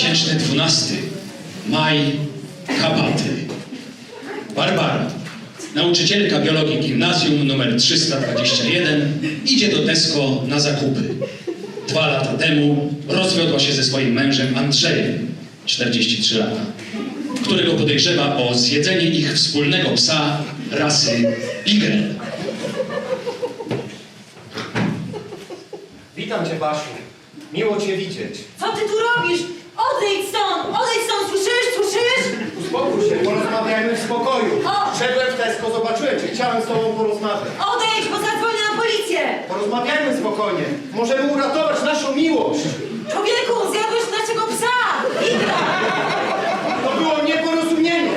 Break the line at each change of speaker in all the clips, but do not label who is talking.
2012. Maj Kabaty. Barbara, nauczycielka biologii gimnazjum nr 321, idzie do Tesco na zakupy. Dwa lata temu rozwiodła się ze swoim mężem Andrzejem, 43 lata, którego podejrzewa o zjedzenie ich wspólnego psa rasy Beagle.
Witam cię, Basiu. Miło cię widzieć.
Co ty tu robisz? Odejdź stąd! Odejdź stąd! Słyszysz? Słyszysz?
Uspokój się, porozmawiajmy w spokoju.
O!
Szedłem w Tesco, zobaczyłem cię, chciałem z tobą porozmawiać.
Odejdź, bo zadzwonię na policję!
Porozmawiajmy spokojnie. Możemy uratować naszą miłość.
Człowieku, zjadłeś naszego psa! Igra!
To było nieporozumienie.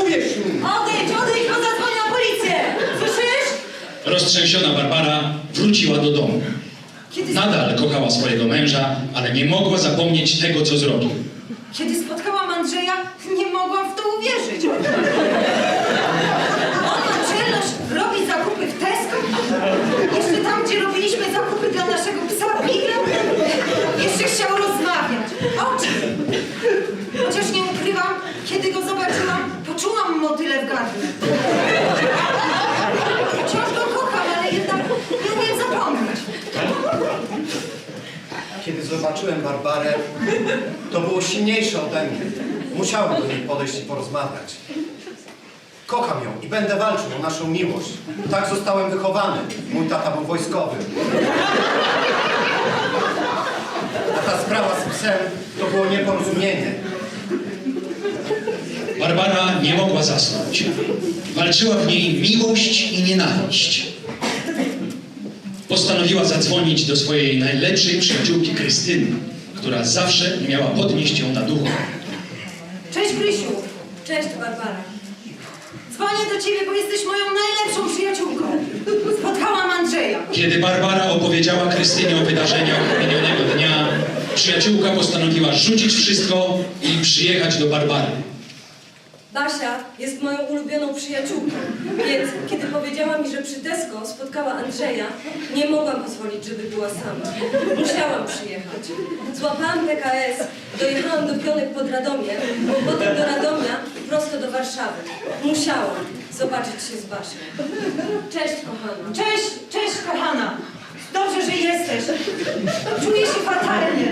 Uwierz mi.
Odejdź, odejdź, bo zadzwonię na policję! Słyszysz?
Roztrzęsiona Barbara wróciła do domu. Nadal kochała swojego męża, ale nie mogła zapomnieć tego, co zrobił.
kiedy spotkałam Andrzeja, nie mogłam w to uwierzyć. On czelność robić zakupy w Tesco? Jeszcze tam, gdzie robiliśmy zakupy dla naszego psa Bigra? Jeszcze chciał rozmawiać. O czym? Chociaż nie ukrywam, kiedy go zobaczyłam, poczułam motyle w gardle. Wciąż go kocham, ale jednak nie umiem zapomnieć.
Kiedy zobaczyłem Barbarę, to było silniejsze ode mnie. Musiałem do niej podejść i porozmawiać. Kocham ją i będę walczył o naszą miłość. Tak zostałem wychowany. Mój tata był wojskowy. A ta sprawa z psem to było nieporozumienie.
Barbara nie mogła zasnąć. Walczyła w niej miłość i nienawiść. Postanowiła zadzwonić do swojej najlepszej przyjaciółki Krystyny, która zawsze umiała podnieść ją na duchu.
Cześć, Grysiu.
Cześć, Barbara.
Dzwonię do ciebie, bo jesteś moją najlepszą przyjaciółką. Spotkałam Andrzeja.
Kiedy Barbara opowiedziała Krystynie o wydarzeniach minionego dnia, przyjaciółka postanowiła rzucić wszystko i przyjechać do Barbary.
Basia jest moją ulubioną przyjaciółką, więc kiedy powiedziała mi, że przy Tesco spotkała Andrzeja, nie mogłam pozwolić, żeby była sama. Musiałam przyjechać. Złapałam PKS, dojechałam do Pionek pod Radomiem, potem do Radomia prosto do Warszawy. Musiałam zobaczyć się z Basią. Cześć, kochana.
Cześć, cześć, kochana. Dobrze, że jesteś. Czuję się fatalnie.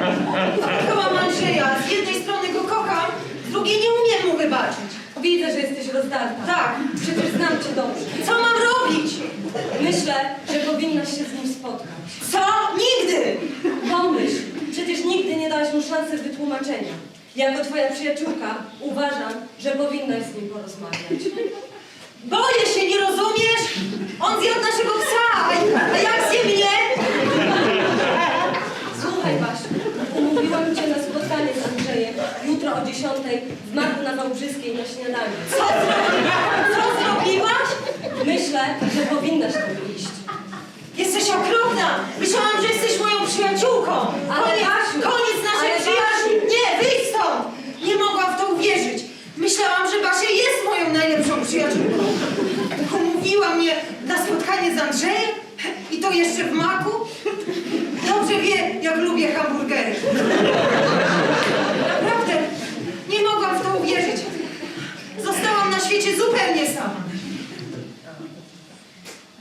Spotkałam Andrzeja. Z jednej strony go kocham, z drugiej nie umiem mu wybaczyć.
Widzę, że jesteś rozdarta.
Tak.
Przecież znam cię dobrze.
Co mam robić?
Myślę, że powinnaś się z nim spotkać.
Co? Nigdy.
Pomyśl, przecież nigdy nie dałaś mu szansy wytłumaczenia. Jako twoja przyjaciółka uważam, że powinnaś z nim porozmawiać.
Boję się, nie rozumiesz? On zjadł naszego psa, a- jak zje mnie?
Słuchaj, Basiu, umówiłam cię na spotkanie z Andrzejem jutro o 10 w Marku na Wałbrzyskiej na śniadanie.
Co zrobiłaś? Co zrobiłaś?
Myślę, że powinnaś tam iść.
Jesteś okropna! Myślałam, że jesteś moją przyjaciółką!
Ale
Koniec,
Basiu,
koniec naszej
ale
przyjaźni! Nie, wyjdź stąd! Nie mogłam w to uwierzyć! Myślałam, że Basia jest moją najlepszą przyjaciółką! Umówiła mnie na spotkanie z Andrzejem i to jeszcze w maku? Dobrze wie, jak lubię hamburgery. Naprawdę, nie mogłam w to uwierzyć. Zostałam na świecie zupełnie sama.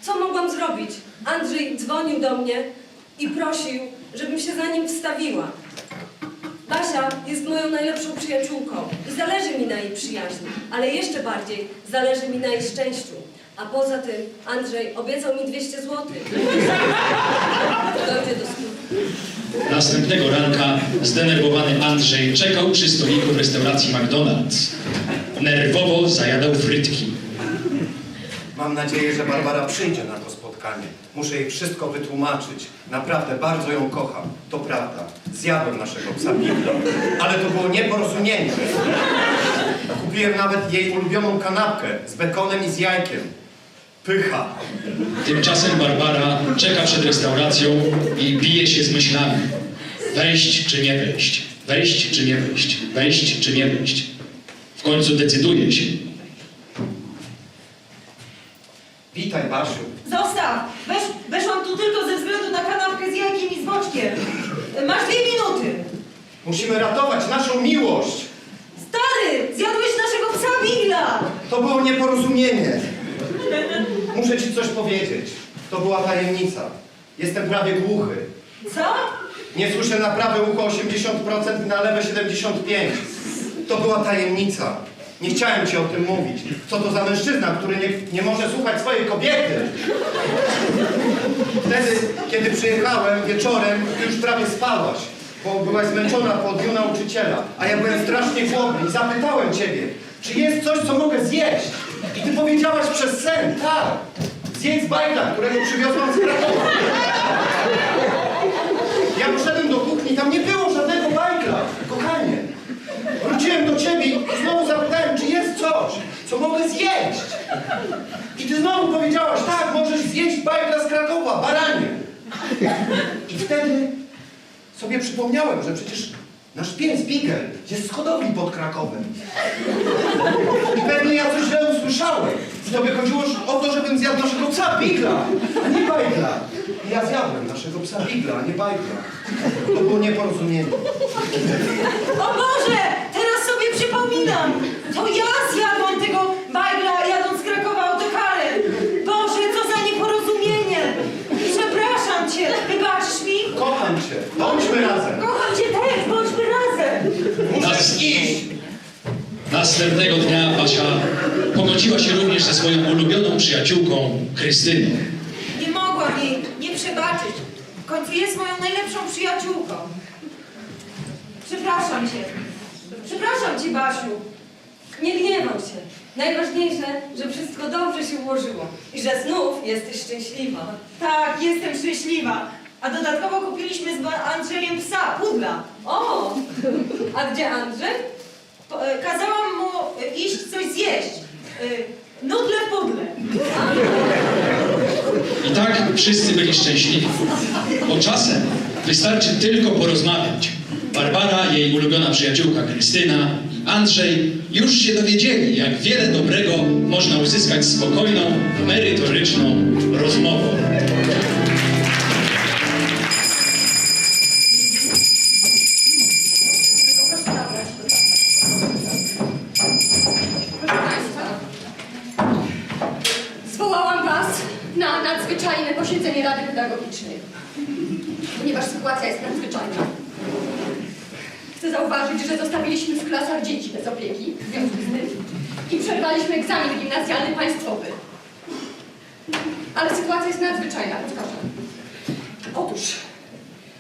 Co mogłam zrobić? Andrzej dzwonił do mnie i prosił, żebym się za nim wstawiła. Basia jest moją najlepszą przyjaciółką i zależy mi na jej przyjaźni, ale jeszcze bardziej zależy mi na jej szczęściu. A poza tym Andrzej obiecał mi 200 zł. Dojdzie do skutku.
Następnego ranka zdenerwowany Andrzej czekał przy stoliku w restauracji McDonald's. Nerwowo zajadał frytki.
Mam nadzieję, że Barbara przyjdzie na to spotkanie. Muszę jej wszystko wytłumaczyć. Naprawdę bardzo ją kocham. To prawda. Zjadłem naszego psa Bigla. Ale to było nieporozumienie. Kupiłem nawet jej ulubioną kanapkę z bekonem i z jajkiem. Pycha.
Tymczasem Barbara czeka przed restauracją i bije się z myślami. Wejść czy nie wejść? Wejść czy nie wejść? Wejść czy nie wejść? W końcu decyduje się.
Witaj, Basiu.
Zostaw! Wesz, weszłam tu tylko ze względu na kanapkę z jajkiem i z boczkiem. Masz dwie minuty.
Musimy ratować naszą miłość.
Stary, zjadłeś naszego psa Bigla!
To było nieporozumienie. Muszę ci coś powiedzieć. To była tajemnica. Jestem prawie głuchy.
Co?
Nie słyszę na prawe ucho 80% i na lewe 75%. To była tajemnica. Nie chciałem ci o tym mówić. Co to za mężczyzna, który nie, nie może słuchać swojej kobiety? Wtedy, kiedy przyjechałem wieczorem, już prawie spałaś, bo byłaś zmęczona po dniu nauczyciela, a ja byłem strasznie głodny i zapytałem ciebie, czy jest coś, co mogę zjeść? I ty powiedziałaś przez sen, tak, zjedz bajda, którego przywiozłam z Krakowa. Ja poszedłem do kuchni, tam nie było żadnego bajkla. Kochanie, wróciłem do ciebie i znowu zapytałem, czy jest coś, co mogę zjeść. I ty znowu powiedziałaś, tak, możesz zjeść bajkla z Krakowa, baranie. I wtedy sobie przypomniałem, że przecież nasz pies Bigel jest z hodowli pod Krakowem. I pewnie ja coś źle usłyszałem. I tobie chodziło o to, żebym zjadł naszego psa Bigla, a nie bajgla. I ja zjadłem naszego psa Bigla, a nie bajgla. To było nieporozumienie.
O Boże! Teraz sobie przypominam! To ja zjadłam tego bajgla jadąc z Krakowa autokarem! Boże, co za nieporozumienie! Przepraszam cię! Wybaczysz mi?
Kocham cię. Bądźmy razem.
Kocham cię też! Bądźmy razem!
Muszę
Nas-
iść.
Następnego dnia Basia pogodziła się również ze swoją ulubioną przyjaciółką Krystyną.
Nie mogłam jej nie przebaczyć. W końcu jest moją najlepszą przyjaciółką. Przepraszam cię. Przepraszam cię, Basiu.
Nie gniewam się. Najważniejsze, że wszystko dobrze się ułożyło i że znów jesteś szczęśliwa.
Tak, jestem szczęśliwa. A dodatkowo kupiliśmy z Andrzejem psa, pudla.
O! A gdzie Andrzej?
E, Kazałam mu e, iść coś zjeść. E, Nudle w pudle.
I tak wszyscy byli szczęśliwi. Bo czasem wystarczy tylko porozmawiać. Barbara, jej ulubiona przyjaciółka Krystyna i Andrzej już się dowiedzieli, jak wiele dobrego można uzyskać spokojną, merytoryczną rozmową.
Posiedzenie Rady Pedagogicznej, ponieważ sytuacja jest nadzwyczajna. Chcę zauważyć, że zostawiliśmy w klasach dzieci bez opieki w związku z tym i przerwaliśmy egzamin gimnazjalny państwowy. Ale sytuacja jest nadzwyczajna, powtarzam. Otóż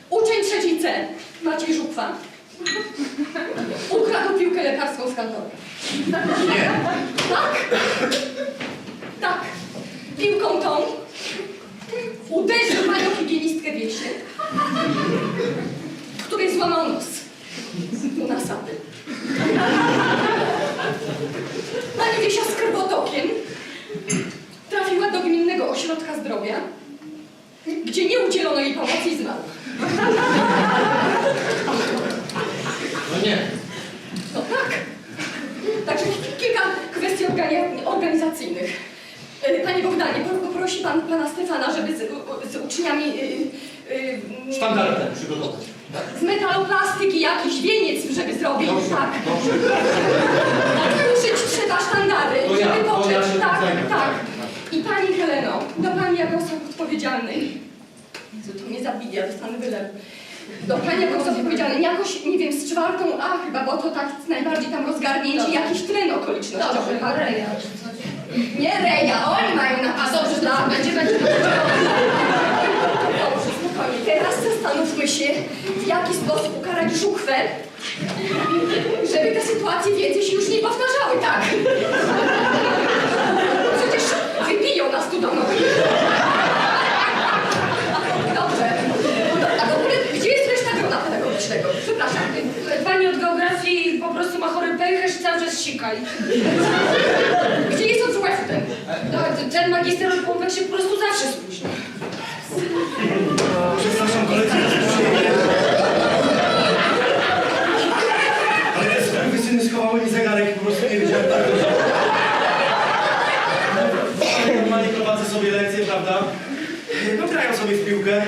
uczeń trzeciej C, Maciej Żukwa, ukradł piłkę lekarską z kantoru.
Nie.
Tak! Tak! Piłką tą uderzył panią higienistkę Wiesię, której złamał nos. U nasady. Pani Wiesia z krwotokiem trafiła do gminnego ośrodka zdrowia, gdzie nie udzielono jej pomocy i zmarła.
No nie.
No tak. Także ki- kilka kwestii organi- organizacyjnych. E, Panie Bogdanie, pro- poprosi pan pana Stefana, żeby z, z uczniami y, y, y,
Sztandarem przygotować.
z metaloplastyki jakiś wieniec, żeby zrobić.
Dobrze,
Tak.
dobrze.
Użyć trzeba sztandary,
To ja,
żeby
ja się
tak,
zajmę,
tak.
tak.
I pani Heleno, do pani jako osoby odpowiedzialnej. Jezu, to mnie zabija, dostanę wylew. Do pani jako osoby odpowiedzialnej, jakoś, nie wiem, z czwartą A chyba, bo to tak najbardziej tam rozgarnięci, jakiś tren okolicznościowy.
Dobrze,
tak? Nie Reja, oni mają na A dobrze, dla będzie, będzie. Dobrze, spokojnie. Teraz zastanówmy się, w jaki sposób ukarać żuchwę, żeby te sytuacje więcej się już nie powtarzały, tak? Przecież wybiją nas tu do nogi. Dobrze. A w ogóle, gdzie jest reszta grona pedagogicznego? Przepraszam.
Pani od geografii po prostu ma chory pęcherz i cały czas sika. I-
Gdzie jest od WF ten?
No, ten magister od pompek się po prostu zawsze spóźnia.
Przepraszam koledzy, Ale skurwysyny schowały mi zegarek po prostu nie wiedziałem tak Normalnie prowadzę sobie lekcje, prawda? No grają sobie w piłkę.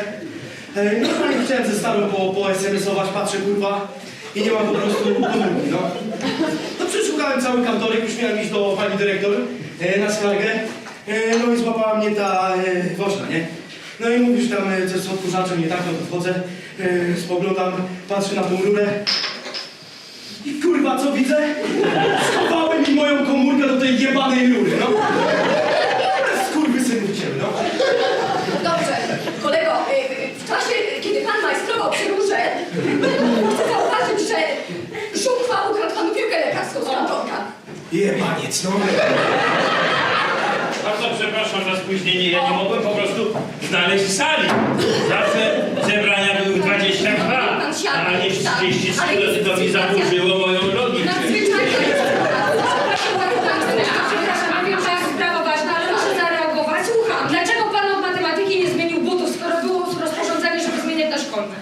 E, Normalnie chciałem ze starą po, po SMS-ować, patrzę kurwa.
i nie ma po prostu komórki, no. No przeszukałem cały kantorek, już miałem iść do pani dyrektor e, na skargę, e, no i złapała mnie ta woźna, nie? No i mówisz tam coś z odkurzaczem nie tak, no to wchodzę, spoglądam, patrzę na tą rurę i kurwa co widzę? Schowałem mi moją komórkę do tej jebanej rury, no. Skurwysyny cię, no.
Dobrze, kolego, y, y, w czasie, kiedy pan majstrował przy rurze, chcę zauważyć, że żuchwa ukradł panu piłkę lekarską z kantorka.
Jebaniec, no.
Bardzo przepraszam za spóźnienie, ja nie mogłem po prostu znaleźć sali. Zawsze zebrania były 22,
Pan siadł,
a nie. 33,
Ale jest
to mi zaburzyło moją logikę.
Ja wiem, że jest sprawa ważna, ale muszę zareagować. Słucham. Dlaczego pan od matematyki nie zmienił butów, skoro było rozporządzenie, żeby zmieniać na szkolne?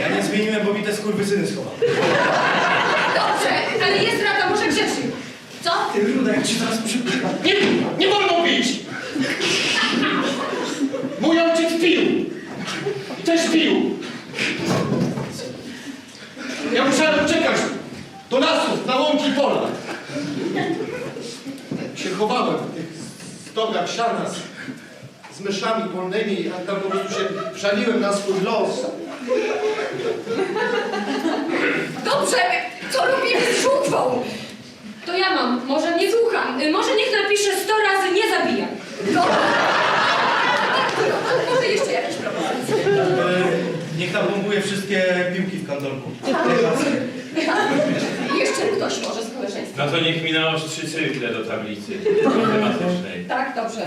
Ja nie zmieniłem, bo mi te skurwysyny schował.
Dobrze, ale jest rada, może grzecznie. Co?
Ty ruda, jak ci zaraz przypycha.
Nie, nie wolno pić! Mój ojciec pił! I też pił! Ja musiałem uciekać do lasów, na łąki pola. Się chowałem w tych stogach siana z, z myszami polnymi, a tam po prostu się wszaliłem na swój los.
Dobrze, co robimy z żuchwą?
To ja mam, może nie słucham. Y, Może niech napisze 100 razy nie zabijam.
Dobra. Ale może jeszcze jakieś propozycje?
Niech tam bombuje wszystkie piłki w kantorku. Lekarskie.
Jeszcze ktoś może z koleżeństwa.
No to niech mi naostrzy cykle do tablicy matematycznej.
Tak, dobrze.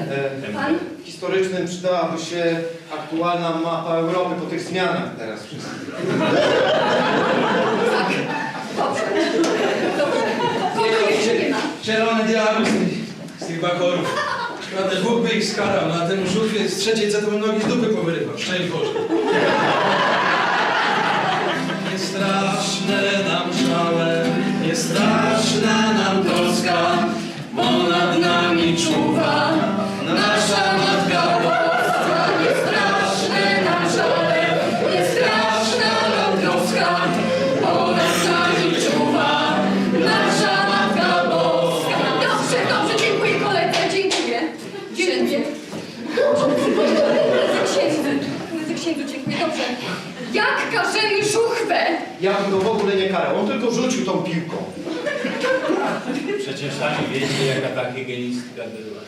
E,
Pan?
historycznym przydałaby się aktualna mapa Europy po tych zmianach teraz wszystkich.
Tak. Dobrze.
Zielony diabeł z tych, z tych bakorów. Prawda, Bóg by ich skarał, no a ten żółwie z trzeciej co to nogi z dupy powyrywał. Szczęść Boże. Nie straszne nam żale, nie straszna nam troska, bo nad nami czuwa
Przecież sami wiecie, jaka ta higienistka była.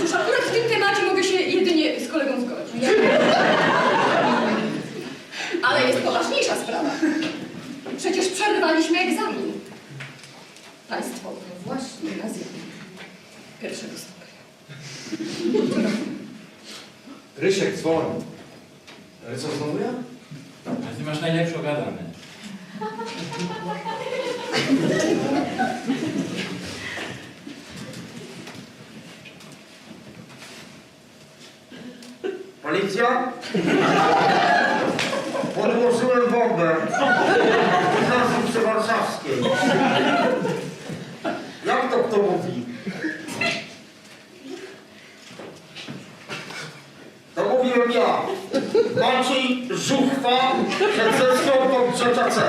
Cóż, akurat w tym temacie mogę się jedynie z kolegą zgodzić. Ale jest poważniejsza sprawa. Przecież przerwaliśmy egzamin. Państwo właśnie na zjawie. Pierwszego stopnia.
Rysiek dzwoni. Ale co znowu ja?
A ty masz najlepsze.
Policja? Podłożyłem bombę w Gimnazjum Warszawskiej. Jak to kto mówi? To mówiłem ja. Maciej Żuchwa przed zespołą trzecia C.